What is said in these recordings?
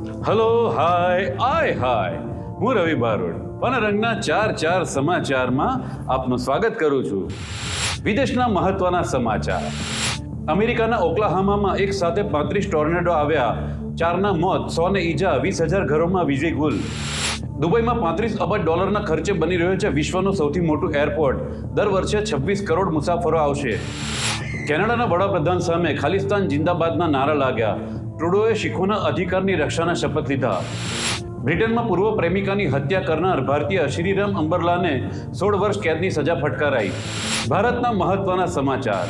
Hello hi આય હાય હું રવિ બારોડ વનરંગના ચાર ચાર સમાચારમાં આપનું સ્વાગત કરું છું. વિદેશના મહત્વના સમાચાર. અમેરિકાના ઓક્લાહામામાં એક સાથે પાંત્રીસ ટોર્નેડો આવ્યા. ચારના મોત, સો ને ઈજા, વીસ હજાર ઘરોમાં વીજળી ગુલ. દુબઈમાં પાંત્રીસ અબજ ડોલરના ખર્ચે બની રહ્યો છે વિશ્વનું સૌથી મોટું એરપોર્ટ. દર વર્ષે છવ્વીસ કરોડ મુસાફરો આવશે. કેનેડાના વડાપ્રધાન સામે ખાલિસ્તાન જિંદાબાદના નારા લાગ્યા. ટ્રુડોએ શીખોના અધિકારની રક્ષાના શપથ લીધા. બ્રિટનમાં પૂર્વ પ્રેમિકાની હત્યા કરનાર ભારતીય શ્રીરામ અંબરલાને સોળ વર્ષ કેદની સજા ફટકારાઈ. ભારતના મહત્વના સમાચાર.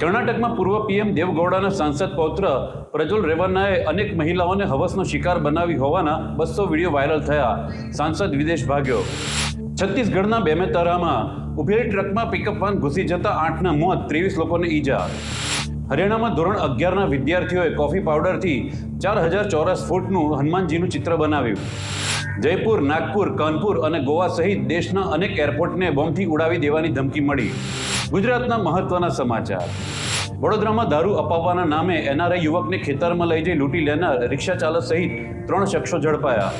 કર્ણાટકમાં પૂર્વ પીએમ દેવગૌડાના સાંસદ પૌત્ર પ્રજ્વલ રેવન્નાએ અનેક મહિલાઓને હવસનો શિકાર બનાવી હોવાના બસો વીડિયો વાયરલ થયા. સાંસદ વિદેશ ભાગ્યો. છત્તીસગઢના બેમેતરામાં ઉભેલી ટ્રકમાં પિકઅપ વાન ઘૂસી જતા આઠના મોત, ત્રેવીસ લોકોને ઈજા. હરિયાણામાં ધોરણ અગિયારના વિદ્યાર્થીઓએ કોફી પાવડરથી ચાર હજાર ચોરસ ફૂટનું હનુમાનજીનું ચિત્ર બનાવ્યું. જયપુર, નાગપુર, કાનપુર અને ગોવા સહિત દેશના અનેક એરપોર્ટને બોમ્બથી ઉડાવી દેવાની ધમકી મળી. ગુજરાતના મહત્વના સમાચાર. વડોદરામાં દારૂ અપાવવાના નામે એનઆરઆઈ યુવકને ખેતરમાં લઈ જઈ લૂંટી લેનાર રિક્ષા ચાલક સહિત ત્રણ શખ્સો ઝડપાયા.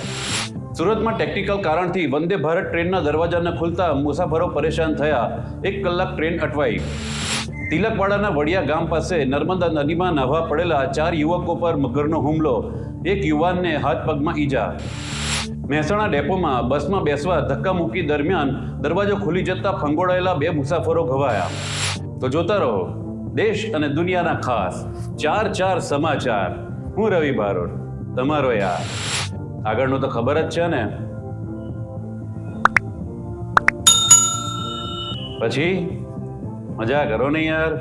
સુરતમાં ટેકનિકલ કારણથી વંદે ભારત ટ્રેનના દરવાજા ન ખુલતા મુસાફરો પરેશાન થયા. એક કલાક ટ્રેન અટવાઈ. તિલકવાડાના વડિયા ગામ પાસે નર્મદા નદીમાં નાહવા પડેલા ચાર યુવકો પર મગરનો હુમલો. એક યુવાનને હાથ પગમાં ઈજા. મહેસાણા ડેપોમાં બસમાં બેસવા ધક્કા મૂકી દરમિયાન દરવાજો ખુલી જતા ફંગોળાયેલા બે મુસાફરો ઘવાયા. તો જોતા રહો, દેશ અને દુનિયાના ખાસ ચાર ચાર સમાચાર. હું રવિ બારોટ, તમારો યાર. આગળનું તો ખબર જ છે ને. પછી? મજા કરો ને યાર.